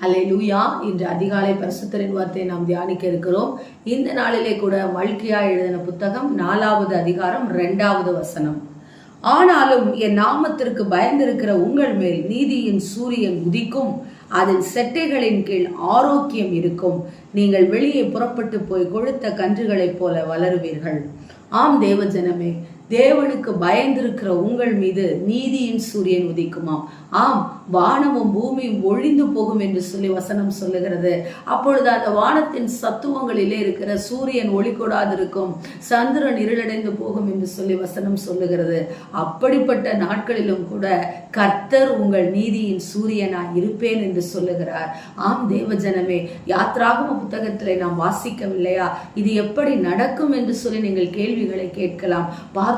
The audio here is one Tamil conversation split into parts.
ஹலே லூயா இன்று அதிகாலை பரிசுத்தரின் வார்த்தையை நாம் தியானிக்க இருக்கிறோம். இந்த நாளிலே கூட மல்கியா எழுதின புத்தகம் நாலாவது அதிகாரம் ரெண்டாவது வசனம். ஆனாலும் என் நாமத்திற்கு பயந்திருக்கிற உங்கள் மேல் நீதியின் சூரியன் உதிக்கும். அதில் செட்டைகளின் கீழ் ஆரோக்கியம் இருக்கும். நீங்கள் வெளியே புறப்பட்டு போய் கொழுத்த கன்றுகளைப் போல வளருவீர்கள். ஆம் தேவ ஜனமே தேவனுக்கு பயந்திருக்கிற உங்கள் மீது நீதியின் சூரியன் உதிக்குமாம். ஆம் வானமும் பூமியும் ஒழிந்து போகும் என்று சொல்லி வசனம் சொல்லுகிறது. அப்பொழுது அந்த வானத்தின் சத்துவங்களிலே இருக்கிற சூரியன் ஒளி கொடாதிருக்கும் சந்திரன் இருளடைந்து போகும் என்று சொல்லி வசனம் சொல்லுகிறது. அப்படிப்பட்ட நாட்களிலும் கூட கர்த்தர் உங்கள் நீதியின் சூரியனாய் இருப்பேன் என்று சொல்லுகிறார். ஆம் தேவஜனமே யாத்ராகம புத்தகத்திலே நாம் வாசிக்கவில்லையா? இது எப்படி நடக்கும் என்று சொல்லி நீங்கள் கேள்விகளை கேட்கலாம்.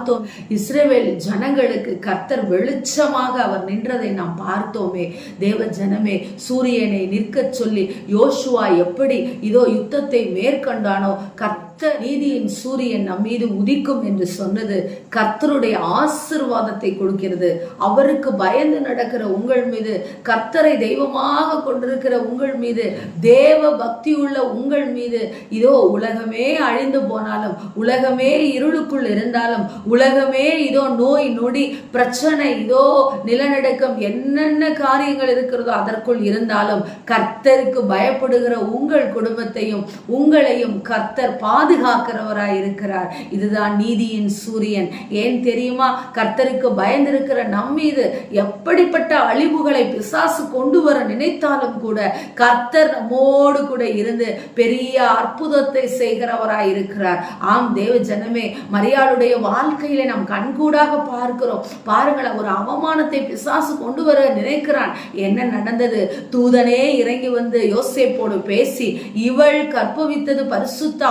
பார்த்தோம். இஸ்ரேவேல் ஜனங்களுக்கு கர்த்தர் வெளிச்சமாக அவர் நின்றதை நாம் பார்த்தோமே. தேவ ஜனமே சூரியனை நிற்கச் சொல்லி யோசுவா எப்படி இதோ யுத்தத்தை மேற்கொண்டானோ கர்த்த நீதியின் சூரியன் நம் மீது உதிக்கும் என்று சொன்னது கர்த்தருடைய ஆசிர்வாதத்தை கொடுக்கிறது. அவருக்கு பயந்து நடக்கிற உங்கள் மீது கர்த்தரை தெய்வமாக கொண்டிருக்கிற உங்கள் மீது தேவ பக்தி உள்ள உங்கள் மீது இதோ உலகமே அழிந்து போனாலும் உலகமே இருளுக்குள் இருந்தாலும் உலகமே இதோ நோய் நொடி பிரச்சனை இதோ நிலநடுக்கம் என்னென்ன காரியங்கள் இருக்கிறதோ அதற்குள் இருந்தாலும் கர்த்தருக்கு பயப்படுகிற உங்கள் குடும்பத்தையும் உங்களையும் கர்த்தர் பாதுகாக்கிறவராய் இருக்கிறார். இதுதான் நீதியின் சூரியன். ஏன் தெரியுமா? கர்த்தருக்கு பயந்திருக்கிற நம்மீது எப்படிப்பட்ட அழிவுகளை பிசாசு கொண்டு வர நினைத்தாலும் கூட கர்த்தர் நம்மோடு கூட இருந்து பெரிய அற்புதத்தை செய்கிறவராய் இருக்கிறார். ஆம் தேவ ஜனமே மரியாளுடைய வாழ்க்கையில நாம் கண்கூடாக பார்க்கிறோம். பாருங்கள் ஒரு அவமானத்தை பிசாசு கொண்டு வர நினைக்கிறான். என்ன நடந்தது? தூதனே இறங்கி வந்து யோசேப்போடு பேசி இவள் கற்பவித்தது பரிசுத்த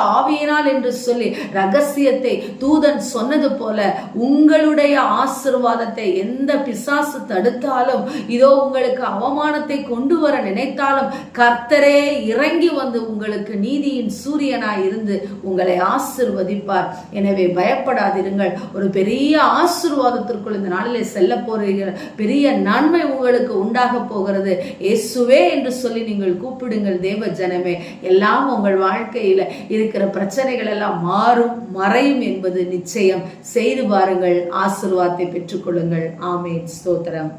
ஆவியினால் என்று சொல்லி ரகசியத்தை தூதன் சொன்னது போல உங்களுடைய ஆசிர்வாதத்தை எந்த பிசாசு தடுத்தாலும் இதோ உங்களுக்கு அவமானத்தை கொண்டு வர நினைத்தாலும் கர்த்தரே இறங்கி வந்து உங்களுக்கு நீதியின் சூரியனாய் இருந்து உங்களை ஆசிர்வதிப்பார். எனவே பயப்படாதிருங்கள். ஒரு பெரிய ஆசிர்வாதத்திற்குள் இந்த நாளிலே செல்ல போறீர்கள் பெரிய நன்மை உங்களுக்கு உண்டாக போகிறது. இயேசுவே என்று சொல்லி நீங்கள் கூப்பிடுங்கள் தேவ ஜனமே. எல்லாம் உங்கள் வாழ்க்கையில இருக்கிற பிரச்சனை பிரச்சனைகள் எல்லாம் மாறும் மறையும் என்பது நிச்சயம். செய்து பாருங்கள் ஆசிர்வாதத்தை பெற்றுக்கொள்ளுங்கள். ஆமேன். ஸ்தோத்திரம்.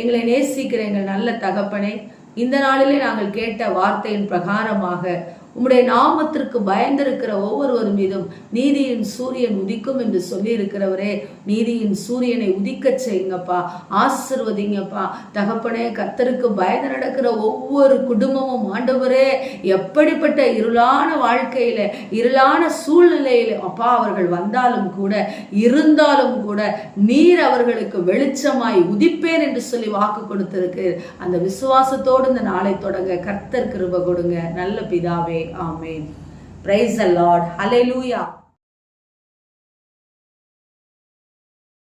எங்களை நேசிக்கிற எங்கள் நல்ல தகப்பனை இந்த நாளிலே நாங்கள் கேட்ட வார்த்தையின் பிரகாரமாக உம்முடைய நாமத்திற்கு பயந்திருக்கிற ஒவ்வொருவர் மீதும் நீதியின் சூரியன் உதிக்கும் என்று சொல்லி இருக்கிறவரே நீதியின் சூரியனை உதிக்க செய்யுங்கப்பா ஆசிர்வதிங்கப்பா. தகப்பனே கத்தருக்கு பயந்து நடக்கிற ஒவ்வொரு குடும்பமும் ஆண்டவரே எப்படிப்பட்ட இருளான வாழ்க்கையில இருளான சூழ்நிலையில அப்பா அவர்கள் வந்தாலும் கூட இருந்தாலும் கூட நீர் அவர்களுக்கு வெளிச்சமாய் உதிப்பேன் என்று சொல்லி வாக்கு கொடுத்திருக்கு அந்த விசுவாசத்தோடு இந்த நாளை தொடங்க கர்த்தர் கிருப கொடுங்க. நல்ல பிதாவே ஆமேன் பிரைஸ் த லார்ட் ஹalleluya